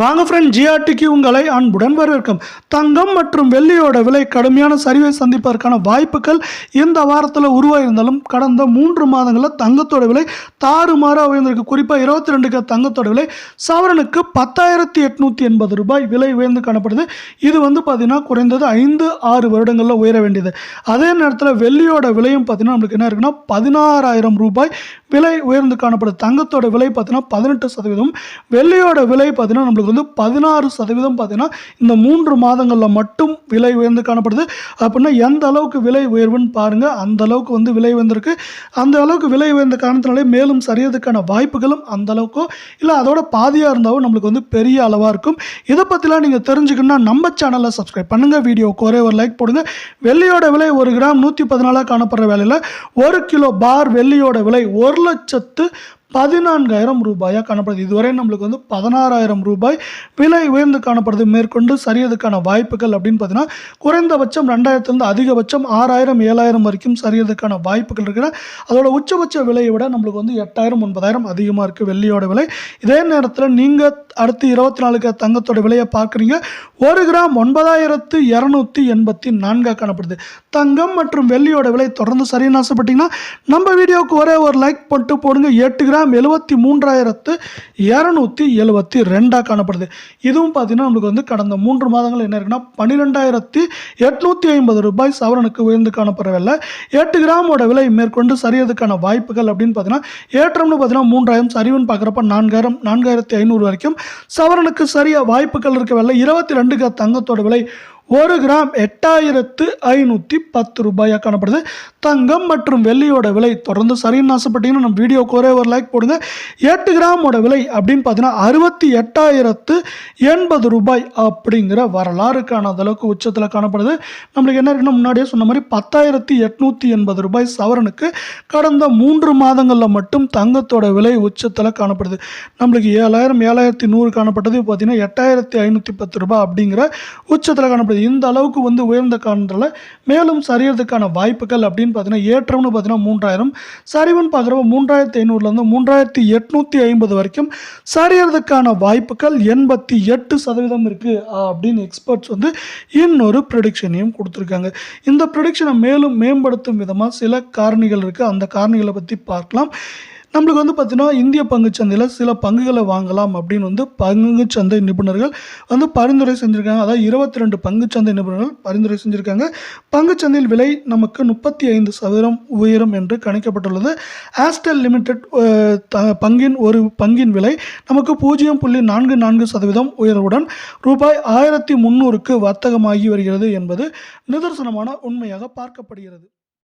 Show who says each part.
Speaker 1: வாங்க ஃப்ரெண்ட் ஜிஆர்டிக்கு உங்களை அன்புடன் வரவேற்கும். தங்கம் மற்றும் வெள்ளியோட விலை கடுமையான சரிவை சந்திப்பதற்கான வாய்ப்புகள் இந்த வாரத்தில் உருவாயிருந்தாலும் கடந்த மூன்று மாதங்களில் தங்கத்தோட விலை தாறுமாறாக உயர்ந்திருக்கு. குறிப்பாக இருபத்தி ரெண்டுக்கு தங்கத்தோட விலை சவரனுக்கு பத்தாயிரத்தி எட்நூற்றி எண்பது ரூபாய் விலை உயர்ந்து காணப்படுது. இது வந்து பார்த்தீங்கன்னா குறைந்தது ஐந்து ஆறு வருடங்களில் உயர வேண்டியது. அதே நேரத்தில் வெள்ளியோட விலையும் பார்த்தீங்கன்னா நம்மளுக்கு என்ன இருக்குன்னா பதினாறாயிரம் ரூபாய் விலை உயர்ந்து காணப்படுது. தங்கத்தோட விலை பார்த்தீங்கன்னா பதினெட்டு சதவீதம். வெள்ளியோட விலை பார்த்தீங்கன்னா நம்மளுக்கு வந்து பதினாறு சதவீதம் பார்த்தீங்கன்னா இந்த மூன்று மாதங்களில் மட்டும் விலை உயர்ந்து காணப்படுது. அப்படின்னா எந்த அளவுக்கு விலை உயர்வுன்னு பாருங்கள் அந்த அளவுக்கு வந்து விலை உயர்ந்திருக்கு. அந்த அளவுக்கு விலை உயர்ந்த காரணத்தினாலே மேலும் சரியதுக்கான வாய்ப்புகளும் அந்த அளவுக்கோ இல்லை அதோட பாதியாக இருந்தாலும் நம்மளுக்கு வந்து பெரிய அளவாக இருக்கும். இதை பற்றிலாம் நீங்கள் தெரிஞ்சுக்கணும்னா நம்ம சேனலை சப்ஸ்கிரைப் பண்ணுங்கள் வீடியோவுக்கு ஒரே ஒரு லைக் போடுங்க. வெள்ளியோட விலை ஒரு கிராம் நூற்றி பதினாலாக காணப்படுற வேலையில் ஒரு கிலோ பார் வெள்ளியோட விலை ஒரு லட்சத்து பதினான்காயிரம் ரூபாயாக காணப்படுது. இதுவரை நம்மளுக்கு வந்து பதினாறாயிரம் ரூபாய் விலை உயர்ந்து காணப்படுது. மேற்கொண்டு சரியதுக்கான வாய்ப்புகள் அப்படின்னு பார்த்தீங்கன்னா குறைந்தபட்சம் ரெண்டாயிரத்துலேருந்து அதிகபட்சம் ஆறாயிரம் ஏழாயிரம் வரைக்கும் சரியதுக்கான வாய்ப்புகள் இருக்குன்னா அதோட உச்சபட்ச விலையை விட நம்மளுக்கு வந்து எட்டாயிரம் ஒன்பதாயிரம் அதிகமாக இருக்குது வெள்ளியோட விலை. இதே நேரத்தில் நீங்கள் அடுத்து இருபத்தி நாலுக்கு தங்கத்தோட விலையை பார்க்குறீங்க. ஒரு கிராம் ஒன்பதாயிரத்து இரநூத்தி எண்பத்தி நான்காக காணப்படுது. தங்கம் மற்றும் வெள்ளியோட விலை தொடர்ந்து சரின்னு ஆசைப்பட்டீங்கன்னா நம்ம வீடியோவுக்கு ஒரே ஒரு லைக் போட்டு போடுங்க. எட்டு கிராம் எழுபத்தி மூன்றாயிரத்து இரநூத்தி எழுபத்தி ரெண்டாக காணப்படுது. இதுவும் பார்த்திங்கன்னா நம்மளுக்கு வந்து கடந்த மூன்று மாதங்கள் என்ன இருக்குன்னா பன்னிரெண்டாயிரத்தி எட்நூற்றி ஐம்பது ரூபாய் சவரனுக்கு உயர்ந்து காணப்படவில்லை. எட்டு கிராமோட விலை மேற்கொண்டு சரியதுக்கான வாய்ப்புகள் அப்படின்னு பார்த்தீங்கன்னா ஏற்றம்னு பார்த்தீங்கன்னா மூன்றாயிரம் சரிவுன்னு பார்க்குறப்ப நான்காயிரம் நான்காயிரத்தி ஐநூறு வரைக்கும் சவரனுக்கு சரியாக வாய்ப்புகள் இருக்கவில்லை. இருபத்தி ரெண்டுக்கு தங்கத்தோட விலை ஒரு கிராம் எட்டாயிரத்து ஐநூற்றி பத்து ரூபாயாக காணப்படுது. தங்கம் மற்றும் வெள்ளியோட விலை தொடர்ந்து சரின்னு ஆசைப்பட்டீங்கன்னா நம்ம வீடியோக்கு ஒரே ஒரு லைக் போடுங்க. எட்டு கிராமோட விலை அப்படின்னு பார்த்தீங்கன்னா அறுபத்தி எட்டாயிரத்து எண்பது ரூபாய் அப்படிங்கிற வரலாறு காணாத அளவுக்கு உச்சத்தில் காணப்படுது. நம்மளுக்கு என்ன இருக்குன்னா முன்னாடியே சொன்ன மாதிரி பத்தாயிரத்தி எட்நூற்றி எண்பது ரூபாய் சவரனுக்கு கடந்த மூன்று மாதங்களில் மட்டும் தங்கத்தோட விலை உச்சத்தில் காணப்படுது. நம்மளுக்கு ஏழாயிரம் ஏழாயிரத்தி நூறு காணப்பட்டது. பார்த்தீங்கன்னா எட்டாயிரத்தி ஐநூற்றி பத்து ரூபாய் அப்படிங்கிற உச்சத்தில் காணப்படுது. இந்த அளவுக்கு வந்து உயர்ந்த காரணத்தில் மேலும் சரியறதுக்கான வாய்ப்புகள் அப்படின்னு பார்த்தீங்கன்னா ஏற்றம்னு பார்த்தீங்கன்னா மூன்றாயிரம் சரிவுன்னு பார்க்குறப்ப மூன்றாயிரத்தி ஐநூறுலேருந்து மூன்றாயிரத்தி எட்நூற்றி ஐம்பது வரைக்கும் சரியறதுக்கான வாய்ப்புகள் எண்பத்தி எட்டு சதவீதம் இருக்குது அப்படின்னு எக்ஸ்பர்ட்ஸ் வந்து இன்னொரு ப்ரெடிக்ஷனையும் கொடுத்துருக்காங்க. இந்த ப்ரெடிக்ஷனை மேலும் மேம்படுத்தும் விதமாக சில காரணிகள் இருக்குது அந்த காரணிகளை பற்றி பார்க்கலாம். நம்மளுக்கு வந்து பார்த்திங்கன்னா இந்திய பங்குச்சந்தையில் சில பங்குகளை வாங்கலாம் அப்படின்னு வந்து பங்குச்சந்தை நிபுணர்கள் வந்து பரிந்துரை செஞ்சுருக்காங்க. அதாவது இருபத்தி ரெண்டு பங்குச்சந்தை நிபுணர்கள் பரிந்துரை செஞ்சுருக்காங்க. பங்குச்சந்தையில் விலை நமக்கு முப்பத்தி ஐந்து சதவீதம் உயரும் என்று கணிக்கப்பட்டுள்ளது. ஆஸ்டல் லிமிடெட் த- பங்கின் ஒரு பங்கின் விலை நமக்கு பூஜ்ஜியம் புள்ளி நான்கு நான்கு சதவீதம் உயர்வுடன் ரூபாய் ஆயிரத்தி முந்நூறுக்கு வர்த்தகமாகி வருகிறது என்பது நிதர்சனமான உண்மையாக பார்க்கப்படுகிறது.